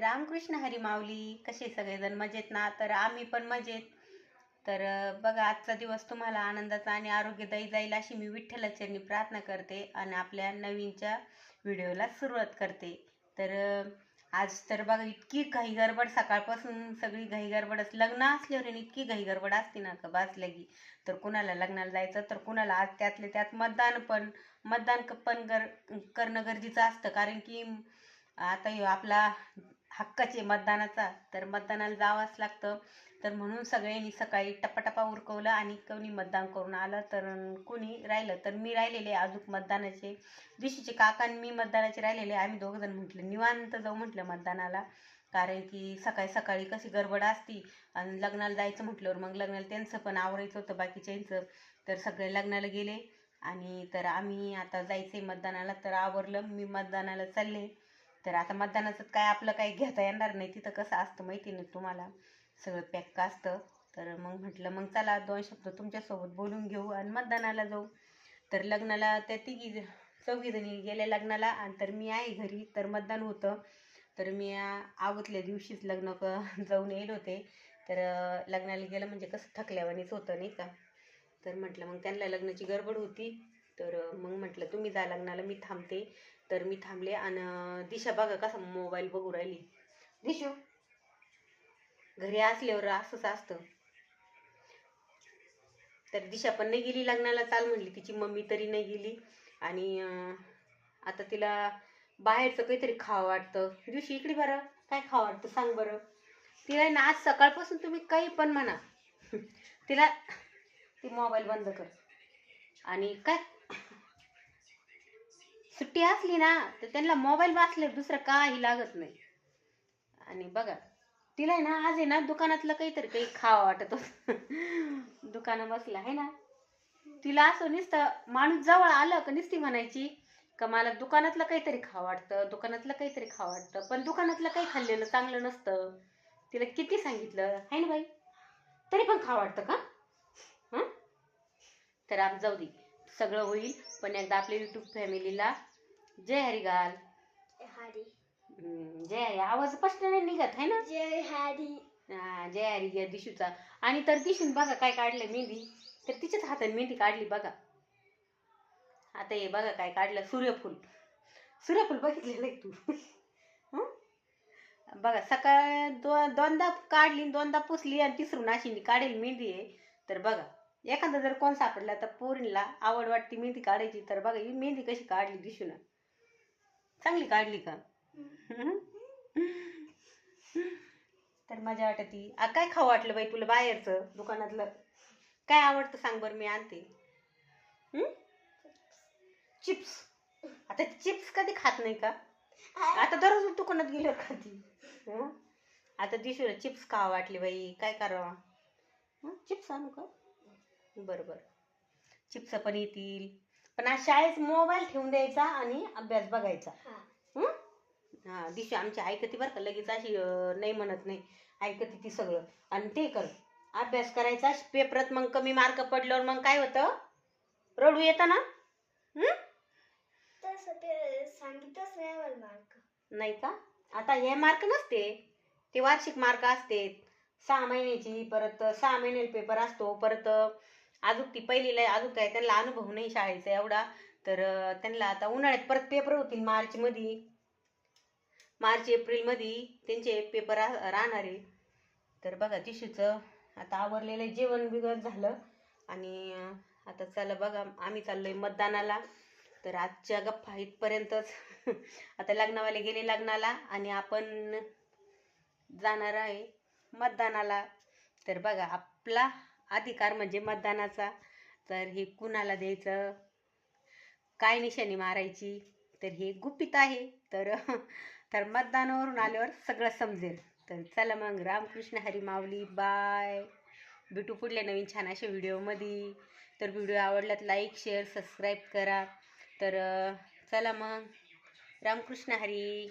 रामकृष्ण हरी माऊली कसे सगळेजण? मजेत ना? तर आम्ही पण मजेत. तर बघा आजचा दिवस तुम्हाला आनंदाचा आणि आरोग्यदायी जाईल अशी मी विठ्ठलाचरणी प्रार्थना करते आणि आपल्या नवीनच्या व्हिडिओला सुरुवात करते. तर आज तर बघा इतकी घाई गडबड सकाळपासून सगळी घाई गडबडच लग्न असल्यावर इतकी घाई गडबड असते ना का बास लगी. तर कुणाला लग्नाला जायचं? तर कुणाला आज त्यातले त्यात मतदान पण मतदान पण गर करणं गरजेचं असतं. कारण की आता आपला हक्काचे मतदानाचा. तर मतदानाला जावंच लागतं. तर म्हणून सगळ्यांनी सकाळी टपाटपा उरकवलं आणि कोणी मतदान करून आलं तर कोणी राहिलं तर मी राहिलेले अजून मतदानाचे. दिशीचे काका आणि मी मतदानाचे राहिलेले. आम्ही दोघं जण म्हटलं निवांत जाऊ म्हटलं मतदानाला. कारण की सकाळी सकाळी कशी गडबड असती. आणि लग्नाला जायचं म्हटल्यावर मग लग्नाला त्यांचं पण आवरायचं होतं बाकीच्यांचं. तर सगळे लग्नाला गेले. आणि तर आम्ही आता जायचे मतदानाला. तर आवरलं. मी मतदानाला चालले. तर आता मतदानाचं काय आपलं काही घेता येणार नाही. तिथं कसं असतं माहिती नाही तुम्हाला. सगळं पॅक असतं. तर मग म्हटलं मग चला दोन शब्द तुमच्यासोबत बोलून घेऊ आणि मतदानाला जाऊ. तर लग्नाला त्या तिघी चौघी जणी गेल्या लग्नाला आणि तर मी आहे घरी. तर मतदान होतं. तर मी आ- आगोतल्या दिवशीच लग्न क जाऊन येईल होते. तर लग्नाला गेलं म्हणजे कसं थकल्यावानीच होतं नाही का? तर म्हटलं मग त्यांना लग्नाची गडबड होती. तर मग म्हटलं तुम्ही जा लग्नाला मी थांबते. तर मी थांबले आणि दिशा बघा कसा मोबाईल बघू राहिली. दिशू घरी असल्यावर असंच असतं. तर दिशा पण नाही गेली लग्नाला चाल म्हणली तिची मम्मी तरी नाही गेली. आणि आता तिला बाहेरचं काहीतरी खावं वाटतं. दिवशी इकडे बरं काय खावं वाटतं सांग बरं. तिला ना आज सकाळपासून तुम्ही काही पण म्हणा. तिला ती मोबाईल बंद कर. आणि काय? सुट्टी असली ना तर त्यांना मोबाईल वाचले दुसरं काही लागत नाही. आणि बघा तिला आहे ना आज आहे ना दुकानातलं काहीतरी काही खावं वाटत होत. दुकानं बसलं आहे ना. तिला असं नुसतं माणूस जवळ आलं का नुसती म्हणायची का मला दुकानातलं काहीतरी खावं वाटतं दुकानातलं काहीतरी खावं वाटतं पण दुकानातलं काही खाल्लेलं चांगलं नसतं. तिला किती सांगितलं आहे ना बाई तरी पण खावं वाटतं का? तर आप जाऊ दे सगळं होईल पण एकदा आपल्या युट्यूब फॅमिलीला जय हरी घाल हरी. हम्म, जय हरी. आवाज स्पष्ट नाही निघत आहे ना? जय हरी. हा, जय हरी घ्या दिशूचा. आणि तर दिशून बघा काय काढलं मेहंदी. तर तिच्याच हातात मेहंदी काढली बघा. आता हे बघा काय काढलं सूर्यफूल. सूर्यफूल बघितलेलं आहे तू. हं? बघा सकाळ दो दोनदा काढली दोनदा पुसली आणि तिसरून अशी काढेल मेहंदी आहे. तर बघा एखादा जर कोण सापडला तर पोरींला आवड वाटते मेहंदी काढायची. तर बघा ही मेहंदी कशी काढली दिशून. चांगली काढली का? तर मजा वाटती. काय खाऊ वाटलं बाई तुला बाहेरचं दुकानातलं? काय आवडतं सांग बरं मी आणते. चिप्स. आता चिप्स कधी खात नाही का? आता दररोज दुकानात गेल्यावर खाती? आता दिशूला चिप्स खावा वाटली बाई. काय करावं? चिप्स आणू का? बरं बरं. चिप्स पण येतील. पण आज शाळेत मोबाईल ठेवून द्यायचा आणि अभ्यास बघायचा. हं? हा? दिशू आमची ऐकती बरं का लगेच अशी अं, नाही म्हणत नाही. ऐकती ती सगळं. आणि ते कर. अभ्यास करायचा पेपरात मग कमी मार्क पडल्यावर मग काय होतं? रडू येतं ना? हं? तसं ते सांगितलंच नाही मला मार्क नाही का? आता हे मार्क नसते. ते वार्षिक मार्क असते. सहा महिन्याची परत सहा महिन्याला पेपर असतो परत अजून ती पहिलीला आहे, अजून काय त्यांना अनुभव नाही शाळेचा एवढा. तर त्यांना आता उन्हाळ्यात परत पेपर होतील मार्च मध्ये मार्च एप्रिलमध्ये त्यांचे पेपर राहणार आहे. तर बघा जिशूचं आता आवरलेलं जेवण बिगत झालं. आणि आता चला बघा आम्ही चाललोय मतदानाला. तर आजच्या गप्पा इथपर्यंतच. आता लग्नावाले गेले लग्नाला आणि आपण जाणार आहे मतदानाला. तर बघा आपला अधिकार म्हणजे मतदानाचा. तर हे कुणाला द्यायचं? काय निशाणी मारायची? तर हे गुपित आहे. तर तर मतदानावरून आल्यावर सगळं समजेल. तर चला मग रामकृष्ण हरी माऊली बाय. भेटू पुढल्या नवीन छान अशा व्हिडिओमध्ये. तर व्हिडिओ आवडल्यात लाईक शेअर सबस्क्राईब करा. तर चला मग. रामकृष्ण हरी.